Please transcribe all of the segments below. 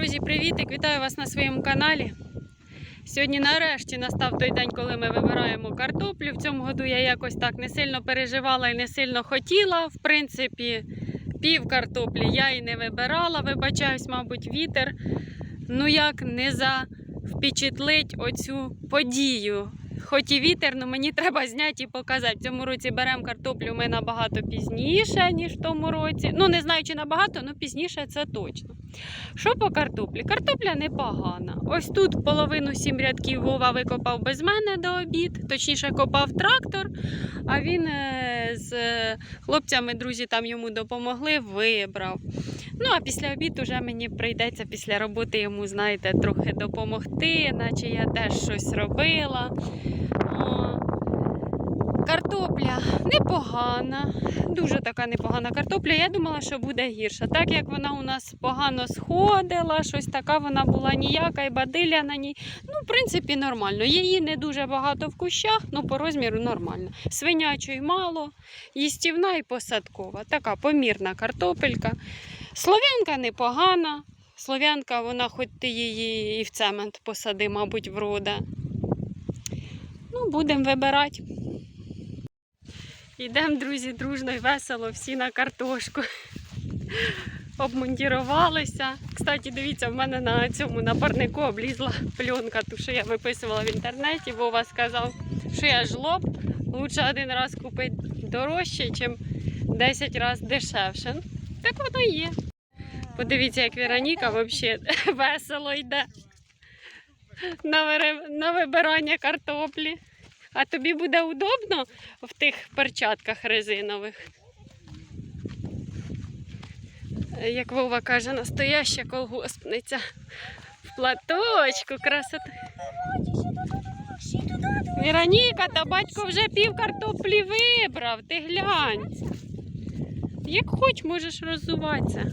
Друзі, привітик! Вітаю вас на своєму каналі. Сьогодні нарешті настав той день, коли ми вибираємо картоплю. В цьому году я якось так не сильно переживала і не сильно хотіла. В принципі, пів картоплі я і не вибирала. Вибачаюсь, мабуть, вітер. Ну як не завпечатлить оцю подію. Хоч і вітер, але мені треба зняти і показати. В цьому році беремо картоплю ми набагато пізніше, ніж в тому році. Ну, не знаю, чи набагато, але пізніше це точно. Що по картоплі? Картопля непогана. Ось тут половину сім рядків Вова викопав без мене до обід, точніше копав трактор, а він е, з е, хлопцями, друзі, там йому допомогли, вибрав. Ну, а після обіду вже мені прийдеться після роботи йому, знаєте, трохи допомогти, наче я теж щось робила. Картопля непогана, дуже така непогана картопля. Я думала, що буде гірша. Так як вона у нас погано сходила, щось така вона була ніяка і бадиля на ній. Ну, в принципі, нормально. Її не дуже багато в кущах, ну по розміру нормально. Свинячої мало, їстівна і посадкова. Така помірна картопелька. Слов'янка непогана. Слов'янка, вона хоч ти її і в цемент посади, мабуть, вроде. Ну, будемо вибирати. Йдемо, друзі, дружно і весело, всі на картошку. Обмундірувалися. Кстати, дивіться, в мене на цьому на парнику облізла пленка, ту, що я виписувала в інтернеті. Вова сказав, що я жлоб. Лучше один раз купити дорожче, ніж 10 разів дешевше. Ну, Так воно є. Подивіться, як Вероніка взагалі весело йде на вибирання картоплі. А тобі буде удобно в тих перчатках резинових. Як Вова каже, настояща колгоспниця. В платочку, красота. Вероніка, та батько вже пів картоплі вибрав, ти глянь. Як хоч можеш роззуватися.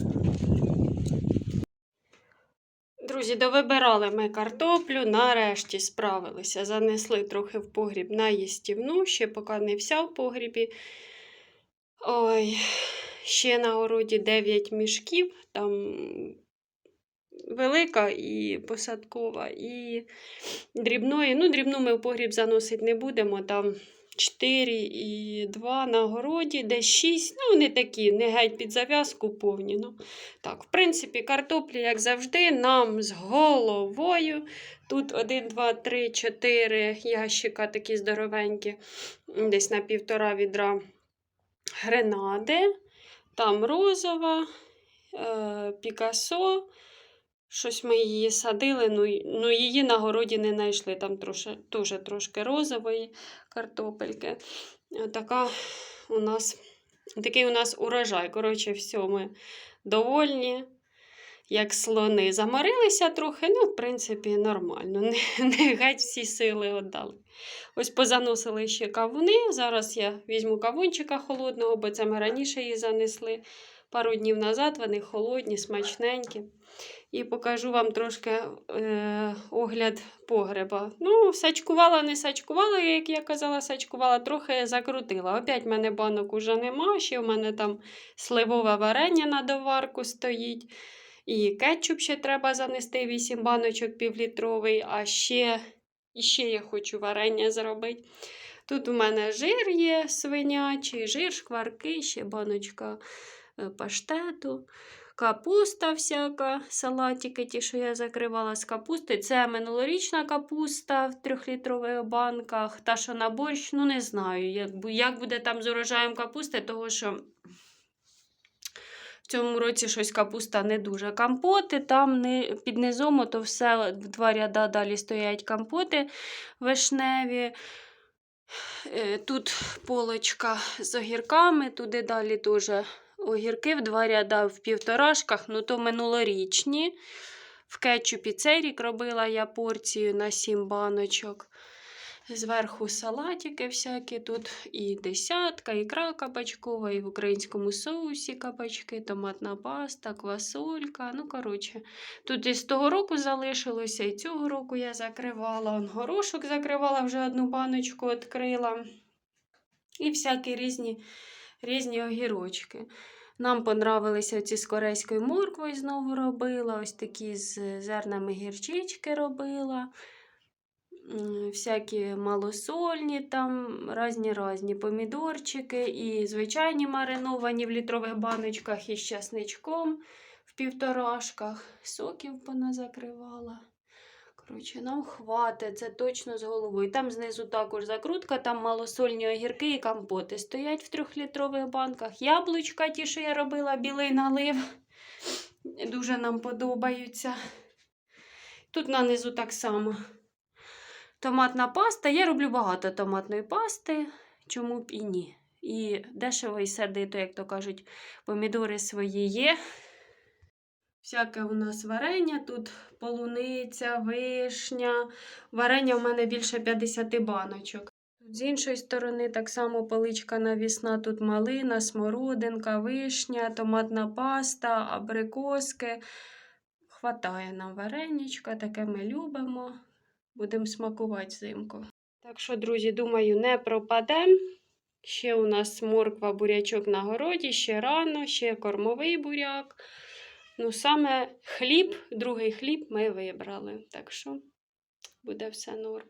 Друзі, довибирали ми картоплю, нарешті справилися. Занесли трохи в погріб на їстівну, ще поки не вся в погрібі. Ой, ще на городі 9 мішків, там велика і посадкова, і дрібної. Ну, дрібну ми в погріб заносити не будемо. Там 4 і 2 на городі, десь 6. Ну, вони такі, не геть під зав'язку повні. Ну, так, в принципі, картоплі, як завжди, нам з головою. Тут 1, 2, 3, 4 ящика такі здоровенькі, десь на півтора відра гренади. Там розова, е, пікасо. Щось ми її садили, ну, ну її на городі не знайшли. Там трошки, теж трошки розової картопельки. Така у нас, такий у нас урожай. Коротше, все, ми довольні, як слони. Заморилися трохи, ну, в принципі, нормально. Не, не геть всі сили віддали. Ось позаносили ще кавуни. Зараз я візьму кавунчика холодного, бо це ми раніше її занесли. Пару днів назад вони холодні, смачненькі. І покажу вам трошки е, огляд погреба. Ну, сачкувала, не сачкувала, як я казала, сачкувала, трохи закрутила. Опять в мене банок уже нема. Ще в мене там сливове варення на доварку стоїть. І кетчуп ще треба занести 8 баночок півлітровий, а ще, ще я хочу варення зробити. Тут у мене жир є свинячий, жир, шкварки, ще баночка паштету. Капуста всяка, салатики, ті, що я закривала з капусти. Це минулорічна капуста в трьохлітрових банках. Та, що на борщ, ну не знаю, як, буде там з урожаєм капусти, того що в цьому році щось капуста не дуже. Компоти там не, під низом, то все два ряда далі стоять компоти вишневі. Е, Тут полочка з огірками, туди далі теж огірки в два ряда в півторашках, ну то минулорічні. В кетчупі цей рік робила я порцію на 7 баночок. Зверху салатики всякі, тут і десятка, ікра кабачкова, і в українському соусі кабачки, томатна паста, квасолька. Ну, коротше, тут із того року залишилося, і цього року я закривала. Горошок закривала, вже одну баночку відкрила. І всякі різні, різні огірочки. Нам понравилися ці з корейською морквою знову робила. Ось такі з зернами гірчички робила. Всякі малосольні, там різні різні помідорчики і звичайні мариновані в літрових баночках із часничком в півторашках. Соків поназакривала. Коротше, нам хватить, це точно з головою. Там знизу також закрутка, там малосольні огірки і компоти стоять в трьохлітрових банках. Яблучка, ті, що я робила, білий налив. Дуже нам подобаються. Тут нанизу так само. Томатна паста. Я роблю багато томатної пасти, чому б і ні. І дешево і сердито, як то кажуть, помідори свої є. Всяке у нас варення, тут полуниця, вишня. Варення в мене більше 50 баночок. З іншої сторони так само поличка навісна, тут малина, смородинка, вишня, томатна паста, абрикоски. Хватає нам вареничка, таке ми любимо. Будемо смакувати взимку. Так що, друзі, думаю, не пропадемо. Ще у нас морква, бурячок на городі, ще рано, ще кормовий буряк. Ну, саме хліб, другий хліб ми вибрали. Так що буде все норм.